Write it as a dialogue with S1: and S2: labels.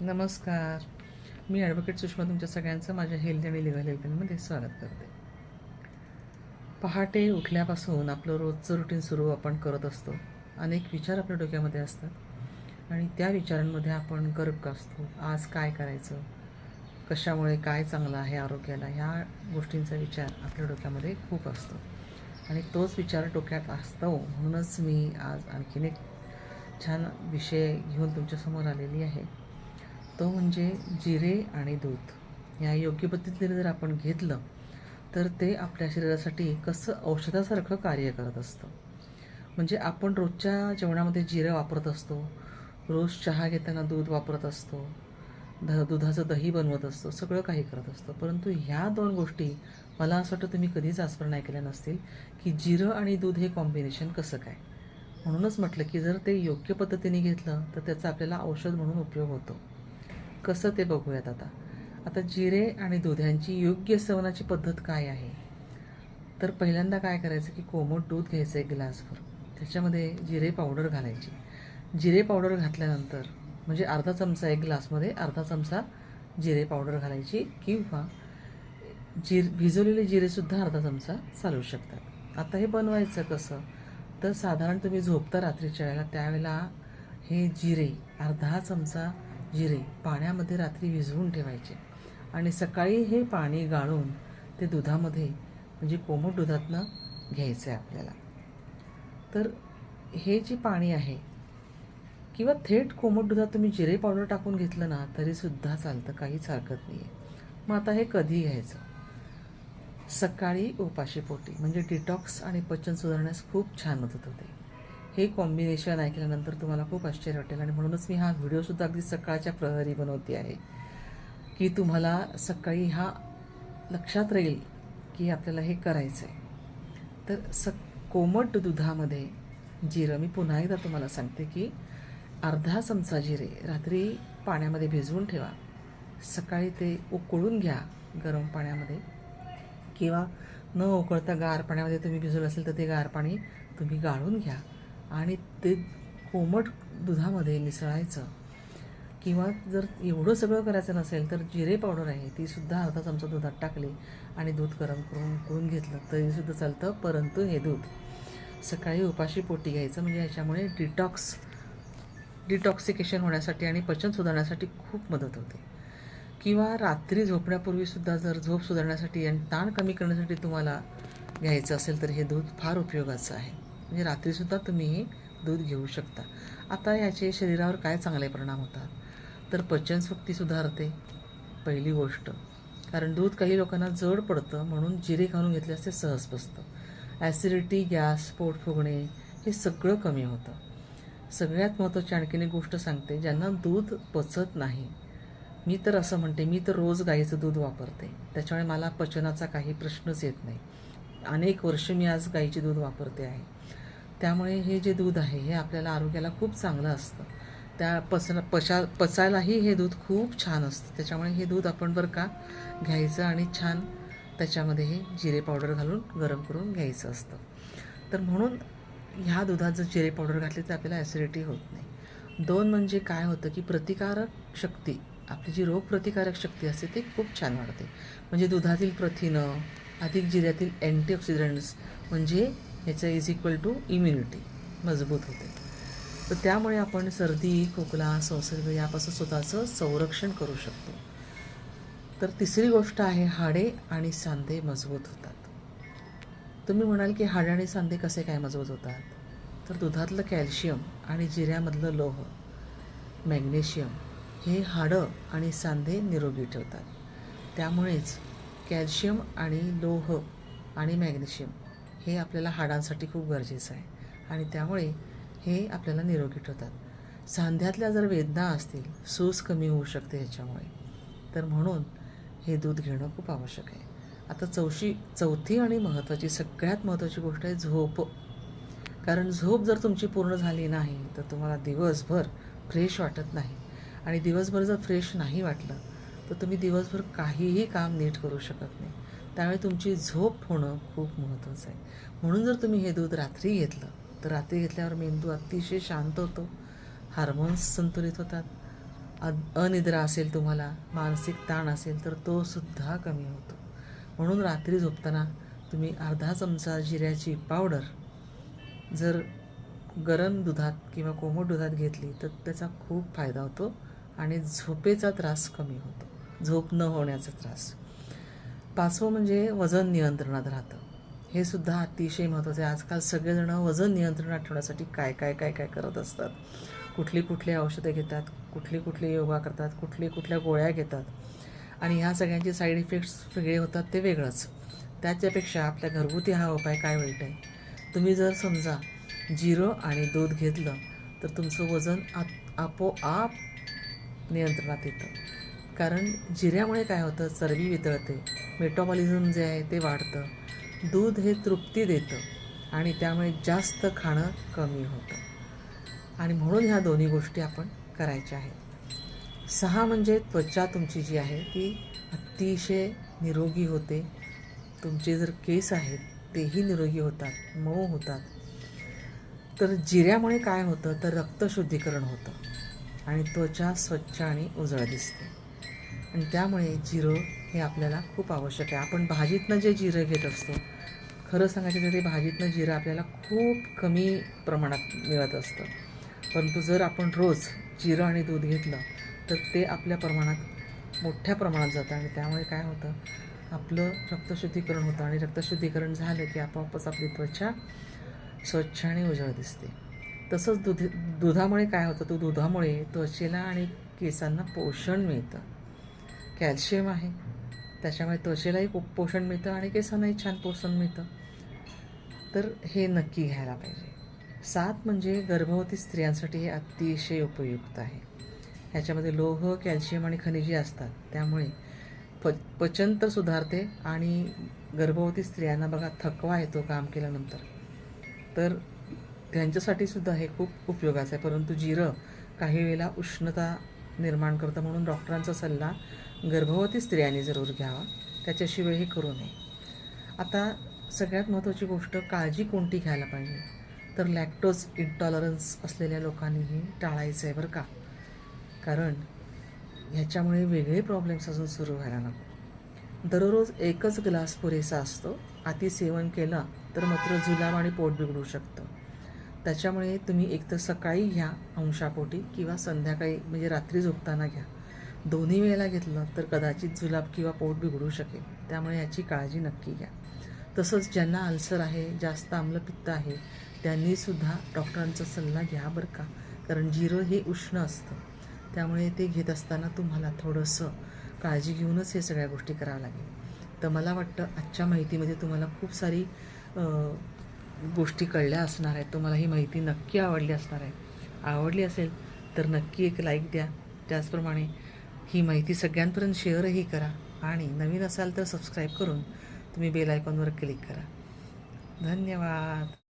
S1: नमस्कार. मी ॲडव्होकेट सुषमा तुमच्या सगळ्यांचं माझ्या हेल्थ आणि लिगल हेल्थमध्ये स्वागत करते. पहाटे उठल्यापासून आपलं रोजचं रुटीन सुरू आपण करत असतो. अनेक विचार आपल्या डोक्यामध्ये असतात. आणि त्या विचारांमध्ये आपण गर्क असतो आज काय करायचं? कशामुळे काय चांगलं आहे आरोग्याला? ह्या गोष्टींचा विचार आपल्या डोक्यामध्ये खूप असतो. आणि तोच विचार डोक्यात असतो म्हणूनच मी आज आणखीन एक छान विषय घेऊन तुमच्यासमोर आलेली आहे. तो म्हणजे जिरे आणि दूध. ह्या योग्य पद्धतीने जर आपण घेतलं तर ते आपल्या शरीरासाठी कसं औषधासारखं कार्य करत असतं. म्हणजे आपण रोजच्या जेवणामध्ये जिरं वापरत असतो रोज चहा घेताना दूध वापरत असतो ध दुधाचं दही बनवत असतो सगळं काही करत असतो. परंतु ह्या दोन गोष्टी मला असं वाटतं तुम्ही कधीच आजपर्यंत ऐकल्या नसतील की जिरं आणि दूध हे कॉम्बिनेशन कसं काय? म्हणूनच म्हटलं की जर ते योग्य पद्धतीने घेतलं तर त्याचा आपल्याला औषध म्हणून उपयोग होतो. कसं ते बघूयात आता. आता जिरे आणि दुध्यांची योग्य सेवनाची पद्धत काय आहे? तर पहिल्यांदा काय करायचं की कोमट दूध घ्यायचं एक ग्लासभर. त्याच्यामध्ये जिरे पावडर घालायची. जिरे पावडर घातल्यानंतर म्हणजे अर्धा चमचा एक ग्लासमध्ये अर्धा चमचा जिरे पावडर घालायची किंवा जिर भिजवलेले जिरेसुद्धा अर्धा चमचा चालू शकतात. आता हे बनवायचं कसं? तर साधारण तुम्ही झोपता रात्रीच्या वेळेला त्यावेळेला हे जिरे अर्धा चमचा जिरे पाण्यामध्ये रात्री विझवून ठेवायचे आणि सकाळी हे पाणी गाळून ते दुधामध्ये म्हणजे कोमट दुधातनं घ्यायचं आहे आपल्याला. तर हे जे पाणी आहे किंवा थेट कोमट दुधात तुम्ही जिरे पावडर टाकून घेतलं ना तरीसुद्धा चालतं काहीच हरकत नाही आहे मग आता हे कधी घ्यायचं? सकाळी उपाशीपोटी म्हणजे डिटॉक्स आणि पचन सुधारण्यास खूप छान मदत होते. हे कॉम्बिनेशन ऐकल्यानंतर तुम्हाला खूप आश्चर्य वाटेल. आणि म्हणूनच मी हा व्हिडिओसुद्धा अगदी सकाळच्या प्रहरी बनवते आहे. की तुम्हाला सकाळी हा लक्षात राहील की आपल्याला हे करायचं आहे तर स कोमट दुधामध्ये जिरं मी पुन्हा एकदा तुम्हाला सांगते की अर्धा चमचा जिरे रात्री पाण्यामध्ये भिजवून ठेवा. सकाळी ते उकळून घ्या गरम पाण्यामध्ये. किंवा न उकळता गार पाण्यामध्ये तुम्ही भिजवलं असेल तर ते गार पाणी तुम्ही गाळून घ्या. आणि ते कोमट दुधामध्ये मिसळायचं. किंवा जर एवढं सगळं करायचं नसेल तर जिरे पावडर आहे ती सुद्धा अर्धा चमचा दुधात टाकली आणि दूध गरम करून करून घेतलं तरीसुद्धा चालतं परंतु हे दूध सकाळी उपाशी पोटी घ्यायचं. म्हणजे याच्यामुळे डिटॉक्स डिटॉक्सिकेशन होण्यासाठी आणि पचन सुधारण्यासाठी खूप मदत होते. किंवा रात्री झोपण्यापूर्वीसुद्धा जर झोप सुधारण्यासाठी आणि ताण कमी करण्यासाठी तुम्हाला घ्यायचं असेल तर हे दूध फार उपयोगाचं आहे. म्हणजे रात्रीसुद्धा तुम्ही हे दूध घेऊ शकता. आता याचे शरीरावर काय चांगले परिणाम होतात? तर पचनशक्ती सुधारते पहिली गोष्ट. कारण दूध काही लोकांना जड पडतं म्हणून जिरे घालून घेतल्यास ते सहज बसतं. ॲसिडिटी गॅस पोट फुगणे हे सगळं कमी होतं. सगळ्यात महत्त्वाची आणखीन एक गोष्ट सांगते ज्यांना दूध पचत नाही. मी तर असं म्हणते मी तर रोज गाईचं दूध वापरते. त्याच्यामुळे मला पचनाचा काही प्रश्नच येत नाही. अनेक वर्ष मी आज गाईचे दूध वापरते आहे. त्यामुळे हे जे दूध आहे हे आपल्याला आरोग्याला खूप चांगलं असतं. त्या पचन पचा पचायलाही हे दूध खूप छान असतं. त्याच्यामुळे हे दूध आपण बरं का घ्यायचं आणि छान त्याच्यामध्ये हे जिरे पावडर घालून गरम करून घ्यायचं असतं. तर म्हणून ह्या दुधात जर जिरे पावडर घातली तर आपल्याला ॲसिडिटी होत नाही. दोन म्हणजे काय होतं की प्रतिकारक शक्ती आपली जी रोगप्रतिकारक शक्ती असते ती खूप छान वाढते. म्हणजे दुधातील प्रथिनं अधिक जिऱ्यातील अँटीऑक्सिडंट्स म्हणजे ह्याचं इज इक्वल टू इम्युनिटी मजबूत होते. तर त्यामुळे आपण सर्दी खोकला संसर्ग यापासून स्वतःचं संरक्षण करू शकतो. तर तिसरी गोष्ट आहे हाडे आणि सांधे मजबूत होतात. तुम्ही म्हणाल की हाडे आणि सांधे कसे काय मजबूत होतात? तर दुधातलं कॅल्शियम आणि जिऱ्यामधलं लोह मॅग्नेशियम हे हाडं आणि सांधे निरोगी ठेवतात. त्यामुळेच कॅल्शियम आणि लोह आणि मॅग्नेशियम हे आपल्याला हाडांसाठी खूप गरजेचं आहे. आणि त्यामुळे हे आपल्याला निरोगी ठेवतात. सांध्यातल्या जर वेदना असतील सूज कमी होऊ शकते ह्याच्यामुळे. तर म्हणून हे दूध घेणं खूप आवश्यक आहे. आता चौशी चौथी आणि महत्त्वाची सगळ्यात महत्त्वाची गोष्ट आहे झोप. कारण झोप जर तुमची पूर्ण झाली नाही तर तुम्हाला दिवसभर फ्रेश वाटत नाही. आणि दिवसभर जर फ्रेश नाही वाटलं तर तुम्ही दिवसभर काहीही काम नीट करू शकत नाही. त्यामुळे तुमची झोप होणं खूप महत्त्वाचं आहे. म्हणून जर तुम्ही हे दूध रात्री घेतलं तर रात्री घेतल्यावर मेंदू अतिशय शांत होतो हार्मोन्स संतुलित होतात. अ- अनिद्रा असेल तुम्हाला मानसिक ताण असेल तर तो सुद्धा कमी होतो. म्हणून रात्री झोपताना तुम्ही अर्धा चमचा जिऱ्याची पावडर जर गरम दुधात किंवा कोमट दुधात घेतली तर त्याचा खूप फायदा होतो आणि झोपेचा त्रास कमी होतो. झोप न होण्याचा त्रास. पाचवं म्हणजे वजन नियंत्रणात राहतं. हे सुद्धा अतिशय महत्त्वाचं आहे. आजकाल सगळेजण वजन नियंत्रणात ठेवण्यासाठी काय काय काय काय करत असतात. कुठली कुठली औषधं घेतात कुठली कुठली योगा करतात कुठली कुठल्या गोळ्या घेतात. आणि ह्या सगळ्यांचे साईड इफेक्ट्स वेगळे होतात ते वेगळंच. त्याच्यापेक्षा आपल्या घरगुती हा उपाय काय वाईट आहे? तुम्ही जर समजा जिरं आणि दूध घेतलं तर तुमचं वजन आत आपोआप नियंत्रणात येतं. कारण जिऱ्यामुळे काय होतं? चरबी वितळते. मेटाबॉलिझम जे आहे ते वाढतं. दूध हे तृप्ती देतं आणि त्यामुळे जास्त खाणं कमी होतं. आणि म्हणून ह्या दोन्ही गोष्टी आपण करायच्या आहेत. सहा म्हणजे त्वचा तुमची जी आहे ती अतिशय निरोगी होते. तुमचे जर केस आहेत तेही निरोगी होतात मऊ होतात. तर जिऱ्यामुळे काय होतं? तर रक्तशुद्धीकरण होतं. आणि त्वचा स्वच्छ आणि उजळ दिसते. आणि त्यामुळे जिरं हे आपल्याला खूप आवश्यक आहे. आपण भाजीतनं जे जिरं घेत असतो खरं सांगायचं तर ते भाजीतनं जिरं आपल्याला खूप कमी प्रमाणात मिळत असतं. परंतु जर आपण रोज जिरं आणि दूध घेतलं तर ते आपल्या प्रमाणात मोठ्या प्रमाणात जातं आणि त्यामुळे काय होतं? आपलं रक्तशुद्धीकरण होतं आणि रक्तशुद्धीकरण झालं की आपोआपच आपली त्वचा स्वच्छ आणि उजळ दिसते. तसंच दुध दुधामुळे काय होतं? तो दुधामुळे त्वचेला आणि केसांना पोषण मिळतं. कॅल्शियम आहे. त्याच्यामुळे त्वचेलाही खूप पोषण मिळतं आणि केसांनाही छान पोषण मिळतं. तर हे नक्की घ्यायला पाहिजे. सात म्हणजे गर्भवती स्त्रियांसाठी हे अतिशय उपयुक्त आहे. ह्याच्यामध्ये लोह कॅल्शियम आणि खनिजे असतात. त्यामुळे प पचन तर सुधारते आणि गर्भवती स्त्रियांना बघा थकवा येतो काम केल्यानंतर. तर त्यांच्यासाठी सुद्धा हे खूप उपयोगाचं आहे. परंतु जिरं काही वेळेला उष्णता निर्माण करतं म्हणून डॉक्टरांचा सल्ला गर्भवती स्त्रियांनी जरूर घ्यावा. त्याच्याशिवाय हे करू नये. आता सगळ्यात महत्त्वाची गोष्ट काळजी कोणती घ्यायला पाहिजे? तर लॅक्टोज इंटॉलरन्स असलेल्या लोकांनीही टाळायचं आहे बरं का? कारण ह्याच्यामुळे वेगळे प्रॉब्लेम्स अजून सुरू व्हायला नको. दररोज एकच ग्लास पुरेसा असतो. अति सेवन केलं तर मात्र जुलाब आणि पोट बिघडू शकतं. त्याच्यामुळे तुम्ही एकतर सकाळी घ्या अंशापोटी किंवा संध्याकाळी म्हणजे रात्री झोपताना घ्या. दोन्ही वेळेला घेतलं तर कदाचित जुलाब किंवा पोट बिघडू शकेल. त्यामुळे याची काळजी नक्की घ्या. तसंच ज्यांना अल्सर आहे जास्त आम्लपित्त आहे त्यांनीसुद्धा डॉक्टरांचा सल्ला घ्या बरं का. कारण जिरं हे उष्ण असतं. त्यामुळे ते घेत असताना तुम्हाला थोडंसं काळजी घेऊनच हे सगळ्या गोष्टी कराव्या लागेल. तर मला वाटतं आजच्या माहितीमध्ये तुम्हाला खूप सारी गोष्टी कळल्या असणार आहेत. तुम्हाला ही माहिती नक्की आवडली असणार आहे. आवडली असेल तर नक्की एक लाईक द्या. त्याचप्रमाणे ही माहिती सगळ्यांपर्यंत शेअरही करा आणि नवीन असाल तर सबस्क्राईब करून तुम्ही बेल आयकॉनवर क्लिक करा. धन्यवाद.